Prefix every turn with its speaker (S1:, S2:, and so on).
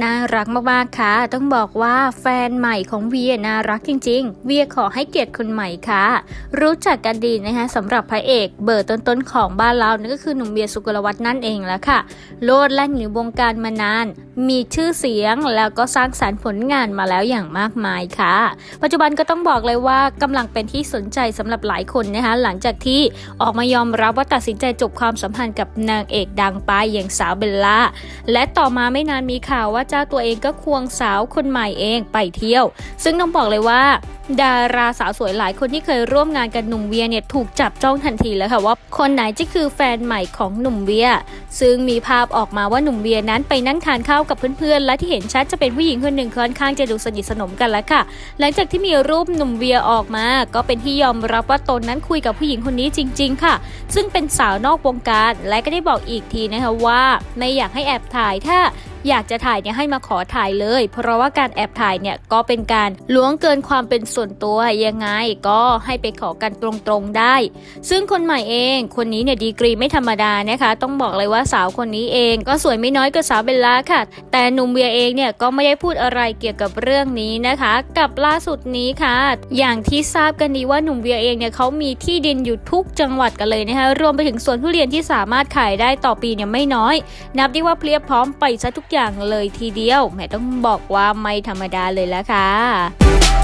S1: น่ารักมากๆค่ะ ต้องบอกว่าแฟนใหม่ของเวียน่ารักจริง ๆ เวียขอให้เกียรติคนใหม่ค่ะ รู้จักกันดีนะคะสำหรับพระเอกเบอร์ต้นๆของบ้านเรานั่นก็คือหนุ่มเวียสุกลวัฒน์นั่นเองแหละค่ะ โลดแล่นอยู่วงการมานาน มีชื่อเสียงแล้วก็สร้างสารรค์ผลงานมาแล้วอย่างมากมายค่ะ ปัจจุบันก็ต้องบอกเลยว่ากำลังเป็นที่สนใจสำหรับหลายคนนะคะหลังจากที่ออกมายอมรับว่าตัดสินใจจบความสัมพันธ์กับนางเอกดังไปอย่างสาวเบลล่าและต่อมาไม่นานมีข่าวว่าเจ้าตัวเองก็ควงสาวคนใหม่เองไปเที่ยว ซึ่งต้องบอกเลยว่า ดาราสาวสวยหลายคนที่เคยร่วมงานกับหนุ่มเวียเนี่ยถูกจับจ้องทันทีแล้วค่ะว่าคนไหนจะคือแฟนใหม่ของหนุ่มเวีย ซึ่งมีภาพออกมาว่าหนุ่มเวียนั้นไปนั่งทานข้าวกับเพื่อนๆ และที่เห็นชัดจะเป็นผู้หญิงคนหนึ่งค่อนข้างจะดูสนิทสนมกันแล้วค่ะ หลังจากที่มีรูปหนุ่มเวียออกมา ก็เป็นที่ยอมรับว่าตนนั้นคุยกับผู้หญิงคนนี้จริง ๆ ค่ะ ซึ่งเป็นสาวนอกวงการและก็ได้บอกอีกทีนะคะว่า ไม่อยากให้แอบถ่ายถ้า อยากจะถ่ายเนี่ยให้มาขอถ่ายเลย เพราะว่าการแอบถ่ายเนี่ยก็เป็นการล้วงเกินความเป็นส่วนตัวยังไงก็ให้ไปขอกันตรงๆได้ ซึ่งคนใหม่เองคนนี้เนี่ยดีกรีไม่ธรรมดานะคะ ต้องบอกเลยว่าสาวคนนี้เองก็สวยไม่น้อยกว่าสาวเบลล่าค่ะ แต่หนุ่มเวียเองเนี่ยก็ไม่ได้พูดอะไรเกี่ยวกับเรื่องนี้นะคะ กับล่าสุดนี้ค่ะ อย่างที่ทราบกันดีว่าหนุ่มเวียเองเนี่ยเขามีที่ดินอยู่ทุกจังหวัดกันเลยนะคะรวมไปถึงสวนทุเรียนที่สามารถขายได้ต่อปีเนี่ยไม่น้อย นับได้ว่าเพรียบพร้อมไปซะทุกอย่างเลยทีเดียวแม่ต้องบอกว่าไม่ธรรมดาเลยละค่ะ